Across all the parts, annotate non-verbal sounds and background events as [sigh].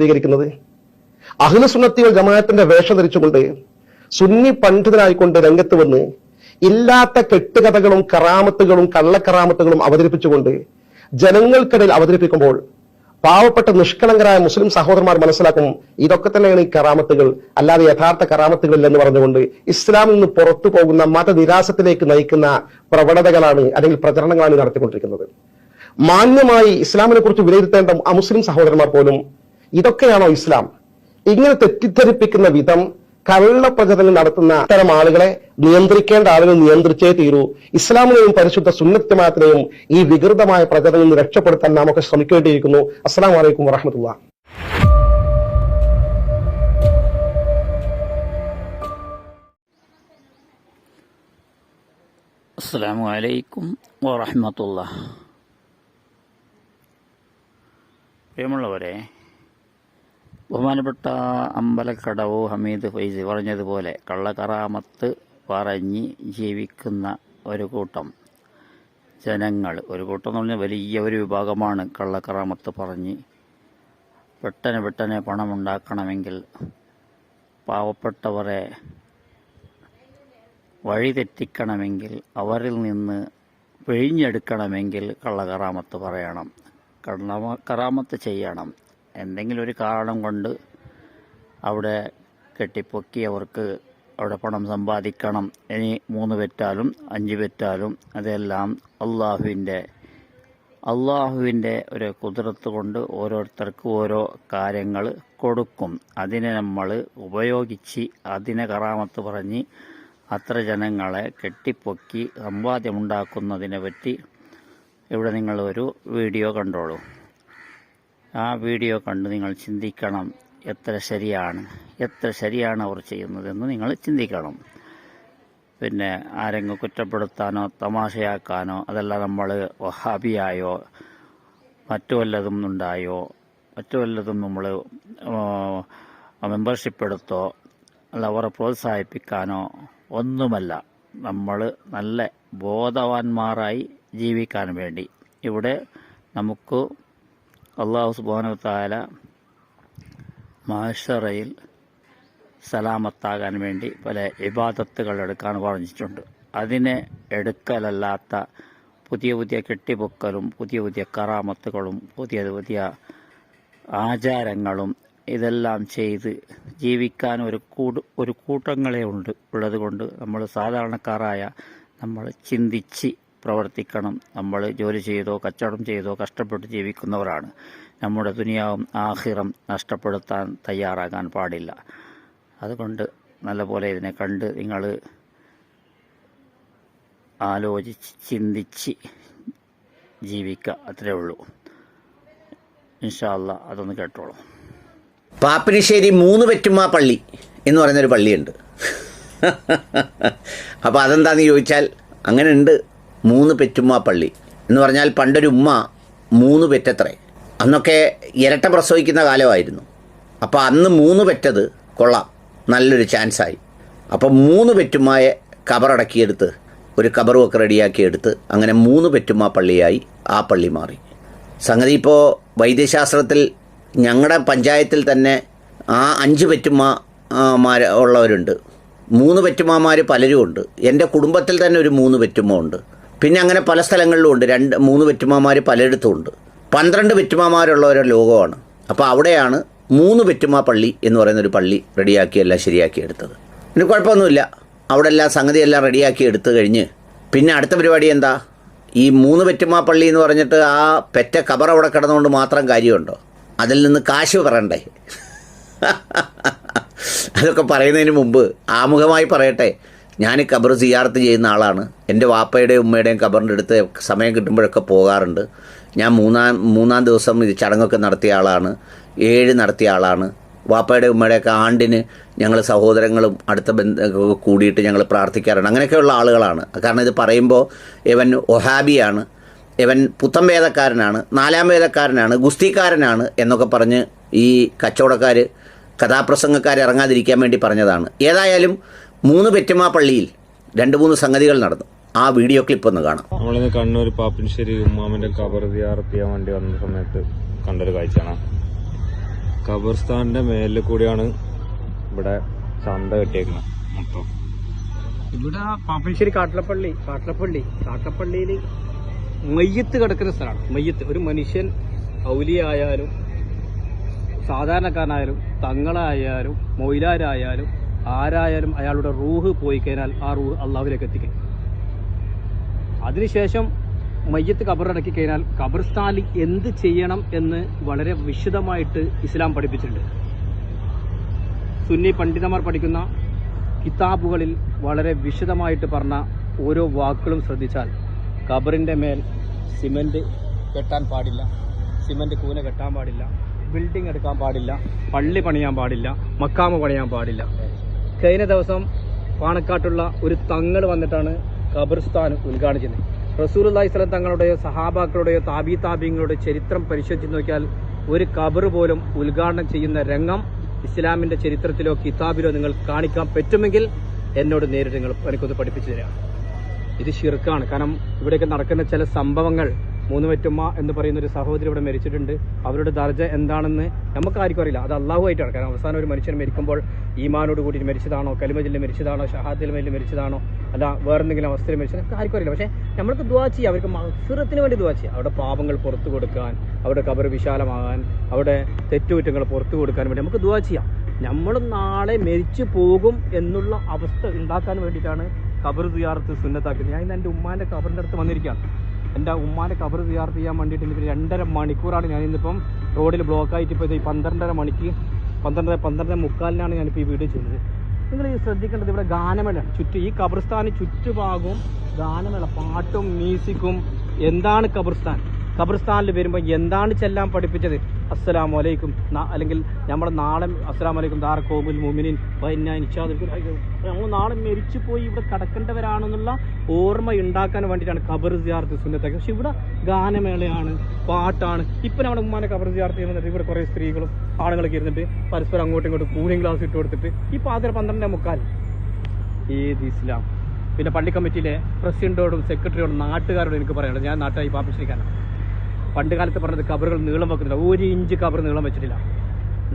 സ്വീകരിക്കുന്നത്? അഖിലസുന്നത്തികൾ ജമാഅത്തിന്റെ വേഷം ധരിച്ചുകൊണ്ട് സുന്നി പണ്ഡിതനായിക്കൊണ്ട് രംഗത്ത് വന്ന് ഇല്ലാത്ത കെട്ടുകഥകളും കറാമത്തുകളും കള്ളക്കറാമത്തുകളും അവതരിപ്പിച്ചുകൊണ്ട് ജനങ്ങൾക്കിടയിൽ അവതരിപ്പിക്കുമ്പോൾ പാവപ്പെട്ട നിഷ്കളങ്കരായ മുസ്ലിം സഹോദരന്മാർ മനസ്സിലാക്കും ഇതൊക്കെ തന്നെയാണ് ഈ കറാമത്തുകൾ. അല്ലാതെ യഥാർത്ഥ കറാമത്തുകൾ എന്ന് പറഞ്ഞുകൊണ്ട് ഇസ്ലാമിൽ നിന്ന് പുറത്തു പോകുന്ന മതനിരാസത്തിലേക്ക് നയിക്കുന്ന പ്രവണതകളാണ് അല്ലെങ്കിൽ പ്രചരണങ്ങളാണ് നടത്തിക്കൊണ്ടിരിക്കുന്നത്. മാന്യമായി ഇസ്ലാമിനെ കുറിച്ച് വിലയിരുത്തേണ്ട അമുസ്ലിം സഹോദരന്മാർ പോലും ഇതൊക്കെയാണോ ഇസ്ലാം? ഇങ്ങനെ തെറ്റിദ്ധരിപ്പിക്കുന്ന വിധം കള്ള പ്രചരണം നടത്തുന്ന ഇത്തരം ആളുകളെ നിയന്ത്രിക്കേണ്ട ആളുകൾ നിയന്ത്രിച്ചേ തീരൂ. ഇസ്ലാമിനെയും പരിശുദ്ധ സുന്നത്യമാത്തിനെയും ഈ വികൃതമായ പ്രചരണം രക്ഷപ്പെടുത്താൻ നാം ഒക്കെ ശ്രമിക്കേണ്ടിയിരിക്കുന്നു. അസ്സാം വലൈക്കും വറഹമത്തുള്ള. അസ്സാം വലൈക്കും പ്രിയമുള്ളവരെ ബഹുമാനപ്പെട്ട അമ്പലക്കടവു ഹമീദ് ഫൈസി പറഞ്ഞതുപോലെ കള്ളക്കറാമത്ത് പറഞ്ഞ് ജീവിക്കുന്ന ഒരു കൂട്ടം ജനങ്ങൾ ഒരു കൂട്ടം എന്ന് പറഞ്ഞാൽ വലിയ ഒരു വിഭാഗമാണ് കള്ളക്കറാമത്ത് പറഞ്ഞ് പെട്ടെന്ന് പെട്ടെന്ന് പണമുണ്ടാക്കണമെങ്കിൽ പാവപ്പെട്ടവരെ വഴിതെറ്റിക്കണമെങ്കിൽ അവരിൽ നിന്ന് പിഴിഞ്ഞെടുക്കണമെങ്കിൽ കള്ളക്കറാമത്ത് പറയണം. കള്ള കറാമത്ത് ചെയ്യണം. എന്തെങ്കിലും ഒരു കാരണം കൊണ്ട് അവിടെ കെട്ടിപ്പൊക്കി അവർക്ക് അവിടെ പണം സമ്പാദിക്കണം. ഇനി മൂന്ന് പെറ്റാലും അഞ്ച് പെറ്റാലും അതെല്ലാം അള്ളാഹുവിന്റെ അള്ളാഹുവിന്റെ ഒരു കുതിരത്ത് കൊണ്ട് ഓരോരുത്തർക്ക് ഓരോ കാര്യങ്ങൾ കൊടുക്കും. അതിനെ നമ്മൾ ഉപയോഗിച്ച് അതിനെ കറാമത്ത് പറഞ്ഞ് അത്ര ജനങ്ങളെ കെട്ടിപ്പൊക്കി സമ്പാദ്യമുണ്ടാക്കുന്നതിനെ പറ്റി ഇവിടെ നിങ്ങളൊരു വീഡിയോ കണ്ടോളൂ. ആ വീഡിയോ കണ്ട് നിങ്ങൾ ചിന്തിക്കണം എത്ര ശരിയാണ് എത്ര ശരിയാണ് അവർ ചെയ്യുന്നതെന്ന് നിങ്ങൾ ചിന്തിക്കണം. പിന്നെ ആരെങ്കിലും കുറ്റപ്പെടുത്താനോ തമാശയാക്കാനോ അതല്ല നമ്മൾ വഹാബിയായോ മറ്റു വല്ലതും ഉണ്ടായോ മറ്റു വല്ലതും നമ്മൾ മെമ്പർഷിപ്പ് എടുത്തോ അല്ല അവരെ പ്രോത്സാഹിപ്പിക്കാനോ ഒന്നുമല്ല. നമ്മൾ നല്ല ബോധവാന്മാരായി ജീവിക്കാൻ വേണ്ടി. ഇവിടെ നമുക്ക് അള്ളാഹു സുബാനു താല മാഷറയിൽ സലാമത്താകാൻ വേണ്ടി പല ഇബാദത്തുകൾ എടുക്കാൻ പറഞ്ഞിട്ടുണ്ട്. അതിനെ എടുക്കലല്ലാത്ത പുതിയ പുതിയ കെട്ടിപ്പൊക്കലും പുതിയ പുതിയ കറാമത്തുകളും പുതിയ പുതിയ ആചാരങ്ങളും ഇതെല്ലാം ചെയ്ത് ജീവിക്കാൻ ഒരു കൂട് ഒരു കൂട്ടങ്ങളെ ഉണ്ട്. ഉള്ളത് കൊണ്ട് നമ്മൾ സാധാരണക്കാരായ നമ്മൾ ചിന്തിച്ച് പ്രവർത്തിക്കണം. നമ്മൾ ജോലി ചെയ്തോ കച്ചവടം ചെയ്തോ കഷ്ടപ്പെട്ട് ജീവിക്കുന്നവരാണ്. നമ്മുടെ ദുനിയാവും ആഹിറം നഷ്ടപ്പെടുത്താൻ തയ്യാറാകാൻ പാടില്ല. അതുകൊണ്ട് നല്ലപോലെ ഇതിനെ കണ്ട് നിങ്ങൾ ആലോചിച്ച് ചിന്തിച്ച് ജീവിക്കുക. അത്രേ ഉള്ളൂ. ഇൻഷാല്ല അതൊന്ന് കേട്ടോളൂ. പാപ്പിനിശ്ശേരി മൂന്ന് പെറ്റുമ്മ പള്ളി എന്ന് പറയുന്നൊരു പള്ളിയുണ്ട്. [laughs] അപ്പോൾ അതെന്താണെന്ന് ചോദിച്ചാൽ അങ്ങനെ ഉണ്ട് മൂന്ന് പെറ്റുമ്മ പള്ളി എന്ന് പറഞ്ഞാൽ പണ്ടൊരു ഉമ്മ മൂന്ന് പെറ്റത്രേ. അന്നൊക്കെ ഇരട്ട പ്രസവിക്കുന്ന കാലമായിരുന്നു. അപ്പോൾ അന്ന് മൂന്ന് പെറ്റത് കൊള്ളാം. നല്ലൊരു ചാൻസായി. അപ്പോൾ മൂന്ന് പെറ്റുമ്മയെ കബറടക്കിയെടുത്ത് ഒരു കബറുമൊക്കെ റെഡിയാക്കി എടുത്ത് അങ്ങനെ മൂന്ന് പെറ്റുമ്മ പള്ളിയായി ആ പള്ളി മാറി. സംഗതി ഇപ്പോൾ വൈദ്യശാസ്ത്രത്തിൽ ഞങ്ങളുടെ പഞ്ചായത്തിൽ തന്നെ ആ അഞ്ച് പെറ്റുമ്മ ആ, ഉള്ളവരുണ്ട്. മൂന്ന് പെറ്റുമ്മമാർ പലരും ഉണ്ട് എന്റെ കുടുംബത്തിൽ തന്നെ ഒരു മൂന്ന് പെറ്റുമ്മ ഉണ്ട്. പിന്നെ അങ്ങനെ പല സ്ഥലങ്ങളിലും ഉണ്ട്. രണ്ട് മൂന്ന് പെറ്റുമ്മമാർ പലയിടത്തും ഉണ്ട് പന്ത്രണ്ട് പെറ്റുമ്മമാരുള്ള ഒരു ലോകമാണ്. അപ്പോൾ അവിടെയാണ് മൂന്ന് പെറ്റുമ്മ പള്ളി എന്ന് പറയുന്ന ഒരു പള്ളി റെഡിയാക്കി എല്ലാം ശരിയാക്കി എടുത്തത്. പിന്നെ കുഴപ്പമൊന്നുമില്ല. അവിടെ എല്ലാം സംഗതിയെല്ലാം റെഡിയാക്കി എടുത്തു കഴിഞ്ഞ് പിന്നെ അടുത്ത പരിപാടി എന്താ? ഈ മൂന്ന് പെറ്റുമ്മ പള്ളി എന്ന് പറഞ്ഞിട്ട് ആ പെറ്റ കബർ അവിടെ കിടന്നുകൊണ്ട് മാത്രം കാര്യമുണ്ടോ? അതിൽ നിന്ന് കാശ് പറയണ്ടേ? [laughs] അതൊക്കെ പറയുന്നതിന് മുമ്പ് ആമുഖമായി പറയട്ടെ. ഞാൻ കബർ സിയാർത്ത് ചെയ്യുന്ന ആളാണ്. എന്റെ വാപ്പയുടെയും ഉമ്മയുടെയും കബറിന്റെ അടുത്ത് സമയം കിട്ടുമ്പോഴൊക്കെ പോകാറുണ്ട്. ഞാൻ മൂന്നാം മൂന്നാം ദിവസം ഇത് ചടങ്ങൊക്കെ നടത്തിയ ആളാണ്. ഏഴ് നടത്തിയ ആളാണ്. വാപ്പയുടെ ഉമ്മയുടെയൊക്കെ ആണ്ടിന് ഞങ്ങൾ സഹോദരങ്ങളും അടുത്ത ബന്ധ കൂടിയിട്ട് ഞങ്ങൾ പ്രാർത്ഥിക്കാറുണ്ട്. അങ്ങനെയൊക്കെയുള്ള ആളുകളാണ്. കാരണം ഇത് പറയുമ്പോൾ ഇവൻ ഒഹാബിയാണ്. ഇവൻ പുത്തം വേദക്കാരനാണ്. നാലാം വേദക്കാരനാണ്. ഗുസ്തിക്കാരനാണ് എന്നൊക്കെ പറഞ്ഞ് ഈ കച്ചവടക്കാർ കഥാപ്രസംഗക്കാർ ഇറങ്ങാതിരിക്കാൻ വേണ്ടി പറഞ്ഞതാണ്. ഏതായാലും മൂന്ന് പെറ്റുമ പള്ളിയിൽ രണ്ട് മൂന്ന് സംഗതികൾ നടന്നു. ആ വീഡിയോ ക്ലിപ്പ് ഒന്ന് കാണാം. നമ്മളിന്ന് കണ്ണൂർ പാപ്പിൻശ്ശേരി ഉമ്മാമിന്റെ കബർ സിയാറത്ത് ചെയ്യാൻ വേണ്ടി വന്ന സമയത്ത് കണ്ടൊരു കാഴ്ചയാണ്. ഖബർസ്ഥാന്റെ മേലിൽ കൂടിയാണ് ഇവിടെ ചന്ത കെട്ടിയേക്കുന്നത് മൊത്തം. ഇവിടെ പാപ്പിൻശ്ശേരി കാട്ടിലപ്പള്ളി കാട്ടിലപ്പള്ളി കാട്ടിലപ്പള്ളിയിൽ മയ്യത്ത് കിടക്കുന്ന സ്ഥലമാണ്. മയ്യത്ത്. ഒരു മനുഷ്യൻ ഔലിയായാലും സാധാരണക്കാരനായാലും തങ്ങളായാലും മൊയിലാരായാലും ആരായാലും അയാളുടെ റൂഹ് പോയി കഴിഞ്ഞാൽ ആ റൂഹ് അള്ളാഹുലേക്ക് എത്തിക്കും. അതിനുശേഷം മയ്യത്ത് കബറടക്കി കഴിഞ്ഞാൽ കബർസ്ഥാനിൽ എന്ത് ചെയ്യണം എന്ന് വളരെ വിശദമായിട്ട് ഇസ്ലാം പഠിപ്പിച്ചിട്ടുണ്ട്. സുന്നി പണ്ഡിതന്മാർ പഠിക്കുന്ന കിതാബുകളിൽ വളരെ വിശദമായിട്ട് പറഞ്ഞ ഓരോ വാക്കുകളും ശ്രദ്ധിച്ചാൽ കബറിന്റെ മേൽ സിമന്റ് കെട്ടാൻ പാടില്ല സിമന്റ് കൂന കെട്ടാൻ പാടില്ല ബിൽഡിംഗ് എടുക്കാൻ പാടില്ല പള്ളി പണിയാൻ പാടില്ല മക്കാമ പണിയാൻ പാടില്ല. കഴിഞ്ഞ ദിവസം പാണക്കാട്ടുള്ള ഒരു തങ്ങൾ വന്നിട്ടാണ് ഖബർസ്ഥാൻ ഉദ്ഘാടനം ചെയ്യുന്നത് റസൂലുള്ളാഹി സ്വലം തങ്ങളുടെയോ സഹാബാക്കളുടെയോ താബി താബിങ്ങളുടെ ചരിത്രം പരിശോധിച്ച് നോക്കിയാൽ ഒരു ഖബർ പോലും ഉദ്ഘാടനം ചെയ്യുന്ന രംഗം ഇസ്ലാമിന്റെ ചരിത്രത്തിലോ കിതാബിലോ നിങ്ങൾ കാണിക്കാൻ പറ്റുമെങ്കിൽ എന്നോട് നേരിട്ട് നിങ്ങൾ എനിക്കൊന്ന് പഠിപ്പിച്ചു തരാം. ഇത് ശിർക്കാണ്. കാരണം ഇവിടെയൊക്കെ നടക്കുന്ന ചില സംഭവങ്ങൾ മൂന്ന് വെറ്റുമ്മ എന്ന് പറയുന്ന ഒരു സഹോദരി ഇവിടെ മരിച്ചിട്ടുണ്ട്. അവരുടെ ദർജ എന്താണെന്ന് നമുക്ക് ആർക്കും അറിയില്ല അത് അള്ളാഹുമായിട്ടാണ് കാരണം അവസാനം ഒരു മനുഷ്യൻ മരിക്കുമ്പോൾ ഈമാനോട് കൂടി മരിച്ചതാണോ കലിമജിൽ മരിച്ചതാണോ ഷഹാദിൽ മേലിൽ മരിച്ചതാണോ അല്ല വേറെന്തെങ്കിലും അവസ്ഥയിൽ മരിച്ചത് നമുക്ക് ആർക്കും അറിയില്ല പക്ഷേ നമ്മൾക്ക് ദുവാ ചെയ്യുക അവർക്ക് മത്സരത്തിന് വേണ്ടി ദുവാ ചെയ്യുക അവിടെ പാപങ്ങൾ പുറത്തു കൊടുക്കാൻ അവിടെ കബർ വിശാലമാകാൻ അവിടെ തെറ്റുകുറ്റങ്ങൾ പുറത്തു കൊടുക്കാൻ വേണ്ടി നമുക്ക് ദുവാ ചെയ്യാം. നമ്മൾ നാളെ മരിച്ചു പോകും എന്നുള്ള അവസ്ഥ ഉണ്ടാക്കാൻ വേണ്ടിയിട്ടാണ് കബർ തുയാർത്ത് സുന്നത്താക്കിയത്. ഞാൻ ഇന്ന് എന്റെ ഉമ്മാന്റെ കബറിന്റെ അടുത്ത് വന്നിരിക്കുകയാണ്. എന്റെ ഉമ്മാനെ കബർ സിയാർ ചെയ്യാൻ വേണ്ടിയിട്ട് എനിക്ക് രണ്ടര മണിക്കൂറാണ് ഞാൻ ഇന്നിപ്പം റോഡിൽ ബ്ലോക്കായിട്ട് ഇപ്പോൾ ഈ പന്ത്രണ്ടര മണിക്ക് പന്ത്രണ്ടര പന്ത്രണ്ടര മുക്കാലിനാണ് ഞാനിപ്പോൾ ഈ വീഡിയോ ചെയ്യുന്നത്. നിങ്ങൾ ഈ ശ്രദ്ധിക്കേണ്ടത് ഇവിടെ ഗാനമേള ചുറ്റും ഈ കബർസ്ഥാന് ചുറ്റുഭാഗവും ഗാനമേള പാട്ടും മ്യൂസിക്കും. എന്താണ് കബർസ്ഥാൻ? ഖബർസ്ഥാനിൽ വരുമ്പോൾ എന്താണ് ചെല്ലാൻ പഠിപ്പിച്ചത്? അസ്സലാം വലൈക്കും അല്ലെങ്കിൽ നമ്മുടെ നാളെ അസ്സലാമു വലൈക്കും ദാർ കോമുൽ മുമിനിൻ നമ്മൾ നാളെ മരിച്ചു പോയി ഇവിടെ കടക്കേണ്ടവരാണെന്നുള്ള ഓർമ്മ ഉണ്ടാക്കാൻ വേണ്ടിയിട്ടാണ് ഖബർ സിയാർത്ത് സുന്നത്തൊക്കെ. പക്ഷെ ഇവിടെ ഗാനമേളയാണ് പാട്ടാണ്. ഇപ്പം നമ്മുടെ ഉമ്മാനെ ഖബർ സിയാർത്ത് ചെയ്യുന്നത് ഇവിടെ കുറേ സ്ത്രീകളും ആളുകളൊക്കെ ഇരുന്നിട്ട് പരസ്പരം അങ്ങോട്ടും ഇങ്ങോട്ടും കൂളിംഗ് ഗ്ലാസ് ഇട്ട് കൊടുത്തിട്ട്. ഈ പാതിര പന്ത്രണ്ടേ മുക്കാൽ. ഏത് ഇസ്ലാം? പിന്നെ പള്ളി കമ്മിറ്റിയിലെ പ്രസിഡന്റോടും സെക്രട്ടറിയോടും നാട്ടുകാരോടും എനിക്ക് പറയാനുള്ളത്. ഞാൻ നാട്ടായി പാപ്പിശ്രീക്കാനാണ് പണ്ട് കാലത്ത് പറഞ്ഞത് കബറുകൾ നീളം വെക്കുന്നില്ല. ഒരു ഇഞ്ച് കബർ നീളം വെച്ചിട്ടില്ല.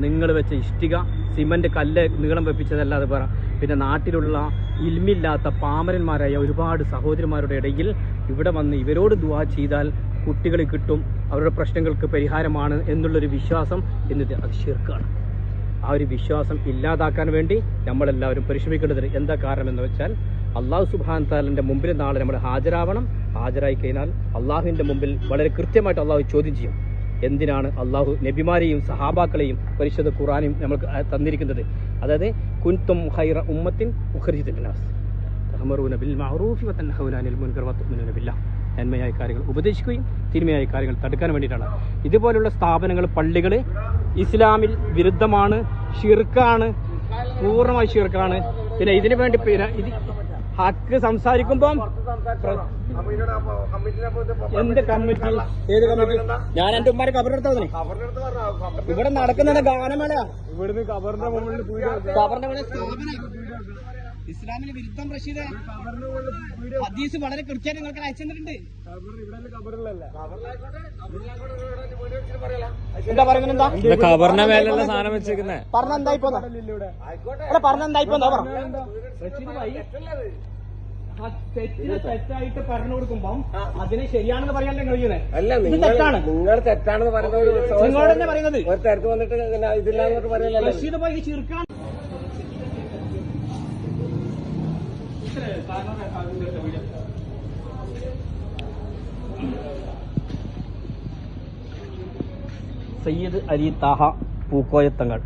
നിങ്ങൾ വെച്ച ഇഷ്ടിക സിമന്റ് കല്ല് നീളം വെപ്പിച്ചതല്ലാതെ പറ. പിന്നെ നാട്ടിലുള്ള ഇൽമില്ലാത്ത പാമരന്മാരായ ഒരുപാട് സഹോദരന്മാരുടെ ഇടയിൽ ഇവിടെ വന്ന് ഇവരോട് ദുവാ ചെയ്താൽ കുട്ടികൾ കിട്ടും അവരുടെ പ്രശ്നങ്ങൾക്ക് പരിഹാരമാണ് എന്നുള്ളൊരു വിശ്വാസം എന്നിട്ട് അത് ശിർക്കാണ്. ആ ഒരു വിശ്വാസം ഇല്ലാതാക്കാൻ വേണ്ടി നമ്മളെല്ലാവരും പരിശ്രമിക്കേണ്ടത് എന്താ കാരണം എന്ന് വെച്ചാൽ അള്ളാഹു സുബാൻ താലിന്റെ മുമ്പിൽ നാളെ നമ്മൾ ഹാജരാവണം. ഹാജരായി കഴിഞ്ഞാൽ അള്ളാഹുവിന്റെ മുമ്പിൽ വളരെ കൃത്യമായിട്ട് അള്ളാഹു ചോദ്യം ചെയ്യും. എന്തിനാണ് അള്ളാഹു നബിമാരെയും സഹാബാക്കളെയും പരിശുദ്ധ ഖുറാനെയും നമ്മൾക്ക് തന്നിരിക്കുന്നത്? അതായത് കുൻതും ഹൈറ ഉമ്മത്തിൻ വതുഅ്മിനൂന നന്മയായ കാര്യങ്ങൾ ഉപദേശിക്കുകയും തിന്മയായ കാര്യങ്ങൾ തടുക്കാൻ വേണ്ടിയിട്ടാണ്. ഇതുപോലുള്ള സ്ഥാപനങ്ങൾ പള്ളികൾ ഇസ്ലാമിൽ വിരുദ്ധമാണ് ഷിർക്കാണ് പൂർണമായി ഷിർക്കാണ്. പിന്നെ ഇതിനു വേണ്ടി പിന്നെ ഹക്ക് സംസാരിക്കുമ്പം എന്ത് കമ്മിറ്റി ഏത് കമ്മിറ്റി ഞാൻ എന്റെ ഉമ്മാരെ കബറെടുത്താ ഇവിടെ നടക്കുന്ന ഗാനമേള ഇവിടുന്ന് കബറിന്റെ മുകളിൽ കബറിന്റെ മുകളിൽ സ്ഥാപനം ഇസ്ലാമിന് വിരുദ്ധം റഷീദ്. ഹദീസ് വളരെ കൃത്യമായിട്ട് നിങ്ങൾക്ക് അയച്ചു തന്നിട്ടുണ്ട്. എന്താ പറയുന്നത് സാധനം വെച്ചേക്കുന്നേ പറഞ്ഞ എന്തായി പോന്നാ ഇവിടെ? പറഞ്ഞ എന്തായി പോന്നാ പറ? റഷീദ് ഭായി ആ തെറ്റിന് തെറ്റായിട്ട് പറഞ്ഞു കൊടുക്കുമ്പം അതിനെ ശരിയാണെന്ന് പറയാൻ കഴിയുന്നേ അല്ല തെറ്റാണ്. നിങ്ങൾ തെറ്റാണെന്ന് പറയുന്ന ഒരു നിങ്ങളോട് തന്നെ പറയുന്നത്. ഒരു തരത്ത് വന്നിട്ട് ഇങ്ങനെ ഇതില്ല എന്നൊക്കെ പറയലല്ലോ? റഷീദ് ഭായി ചീർക്കാൻ സയ്യിദ് അലി താഹ പൂക്കോയ തങ്ങൾ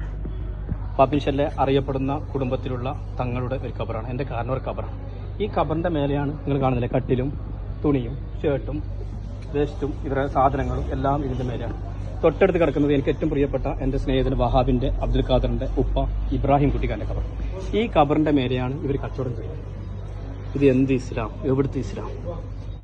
പാപ്പിൻഷല്ലെ അറിയപ്പെടുന്ന കുടുംബത്തിലുള്ള തങ്ങളുടെ ഒരു കബറാണ് എന്റെ കാരണവർ കബറാണ് ഈ കബറിന്റെ മേലെയാണ് നിങ്ങൾ കാണുന്നില്ലേ? കട്ടിലും തുണിയും ഷർട്ടും വേസ്റ്റും ഇവരുടെ സാധനങ്ങളും എല്ലാം ഇതിന്റെ മേലെയാണ്. തൊട്ടടുത്ത് കിടക്കുന്നത് എനിക്ക് ഏറ്റവും പ്രിയപ്പെട്ട എന്റെ സ്നേഹിതൻ വഹാബിന്റെ അബ്ദുൽ ഖാദറിന്റെ ഉപ്പ ഇബ്രാഹിം കുട്ടിക്കാന്റെ കബർ ഈ കബറിന്റെ മേലെയാണ് ഇവർ കച്ചവടം ചെയ്യുന്നത്. ഇത് എന്ത് ഇസ്ലാം? എവിടുത്തെ ഇസ്ലാം?